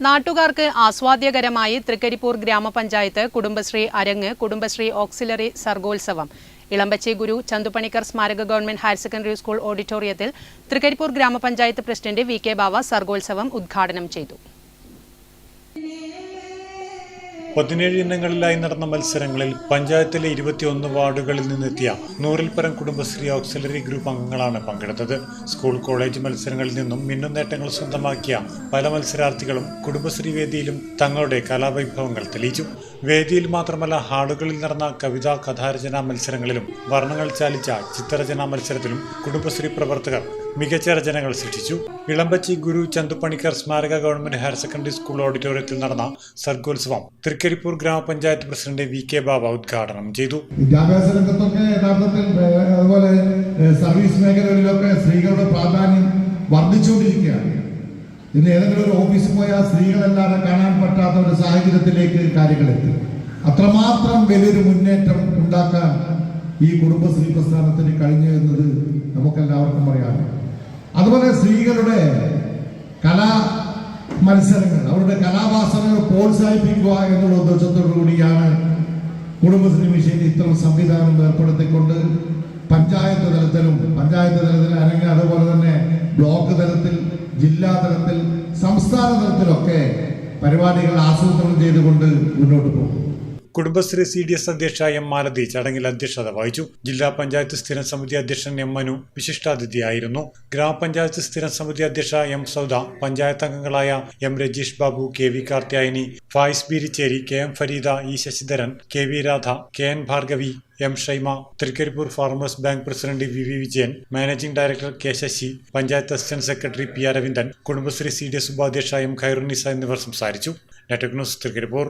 നാട്ടുകാർക്ക് ആസ്വാദ്യകരമായി തൃക്കരിപ്പൂർ ഗ്രാമപഞ്ചായത്ത് കുടുംബശ്രീ അരങ്ങ് കുടുംബശ്രീ ഓക്സിലറി സർഗോത്സവം. ഇളമ്പച്ചി ഗുരു ചന്തുപണിക്കർ സ്മാരക ഗവൺമെന്റ് ഹയർ സെക്കൻഡറി സ്കൂൾ ഓഡിറ്റോറിയത്തിൽ തൃക്കരിപ്പൂർ ഗ്രാമപഞ്ചായത്ത് president V K Bava Sargotsavam ഉദ്ഘാടനം ചെയ്തു. പതിനേഴ് ഇനങ്ങളിലായി നടന്ന മത്സരങ്ങളിൽ പഞ്ചായത്തിലെ ഇരുപത്തിയൊന്ന് വാർഡുകളിൽ നിന്നെത്തിയ നൂറിൽ പരം കുടുംബശ്രീ ഓക്സിലറി ഗ്രൂപ്പ് അംഗങ്ങളാണ് പങ്കെടുത്തത്. സ്കൂൾ കോളേജ് മത്സരങ്ങളിൽ നിന്നും മിന്നും നേട്ടങ്ങൾ സ്വന്തമാക്കിയ പല മത്സരാർത്ഥികളും കുടുംബശ്രീ വേദിയിലും തങ്ങളുടെ കലാവൈഭവങ്ങൾ തെളിയിച്ചു. വേദിയിൽ മാത്രമല്ല ഹാളുകളിൽ നടന്ന കവിതാ കഥാരചനാ മത്സരങ്ങളിലും വർണങ്ങൾ ചാലിച്ച ചിത്രരചനാ മത്സരത്തിലും കുടുംബശ്രീ പ്രവർത്തകർ മികച്ച രചനകൾ സൃഷ്ടിച്ചു. ഇളമ്പച്ചി ഗുരു ചന്തുപണിക്കർ സ്മാരക ഗവൺമെന്റ് ഹയർ സെക്കൻഡറി സ്കൂൾ ഓഡിറ്റോറിയത്തിൽ നടന്ന സർഗോത്സവം തൃക്കരിപ്പൂർ ഗ്രാമപഞ്ചായത്ത് പ്രസിഡന്റ് വി കെ ബാബ ഉദ്ഘാടനം ചെയ്തു. വിദ്യാഭ്യാസ രംഗത്തൊക്കെ യഥാർത്ഥത്തിൽ അതുപോലെ സർവീസ് മേഖലകളിലൊക്കെ സ്ത്രീകളുടെ പ്രാധാന്യം വർദ്ധിച്ചുകൊണ്ടിരിക്കുകയാണ്. ഇന്ന് ഏതെങ്കിലും ഒരു ഓഫീസിൽ പോയാൽ സ്ത്രീകളല്ലാതെ കാണാൻ പറ്റാത്ത ഒരു സാഹചര്യത്തിലേക്ക് കാര്യങ്ങൾ എത്തി. അത്രമാത്രം വലിയൊരു മുന്നേറ്റം ഉണ്ടാക്കാൻ ഈ കുടുംബശ്രീ പ്രസ്ഥാനത്തിന് കഴിഞ്ഞു എന്നത് നമുക്കെല്ലാവർക്കും അറിയാം. അതുപോലെ സ്ത്രീകളുടെ കലാ മത്സരങ്ങൾ അവരുടെ കലാവാസനകൾ പ്രോത്സാഹിപ്പിക്കുക എന്നുള്ള ഉദ്ദേശത്തോടു കൂടിയാണ് കുടുംബശ്രീ മിഷനിൽ ഇത്തരം സംവിധാനം ഏർപ്പെടുത്തിക്കൊണ്ട് പഞ്ചായത്ത് തലത്തിലും പഞ്ചായത്ത് തലത്തിൽ അല്ലെങ്കിൽ അതുപോലെ തന്നെ ബ്ലോക്ക് തലത്തിൽ ജില്ലാ തലത്തിൽ സംസ്ഥാന തലത്തിലൊക്കെ പരിപാടികൾ ആസൂത്രണം ചെയ്തുകൊണ്ട് മുന്നോട്ട് പോകും. കുടുംബശ്രീ സി ഡി എസ് അധ്യക്ഷ എം മാലതി ചടങ്ങിൽ അധ്യക്ഷത വഹിച്ചു. ജില്ലാ പഞ്ചായത്ത് സ്ഥിരം സമിതി അധ്യക്ഷൻ എം മനു വിശിഷ്ടാതിഥിയായിരുന്നു. ഗ്രാമപഞ്ചായത്ത് സ്ഥിരം സമിതി അധ്യക്ഷ എം സൗദ പഞ്ചായത്ത് അംഗങ്ങളായ M Rajeesh Babu K V Karthyayani Faiz Beericheri K M Fareeda E Sasidharan K V Radha K N Bhargavi M Shaima Trikaripur farmers bank president V V Vijayan managing director K Sasi panchayat assistant secretary P Aravindan Kudumbashree C D S ഉപാധ്യക്ഷ M Khairunisa എന്നിവർ സംസാരിച്ചു. നെറ്റക് news Trikaripur.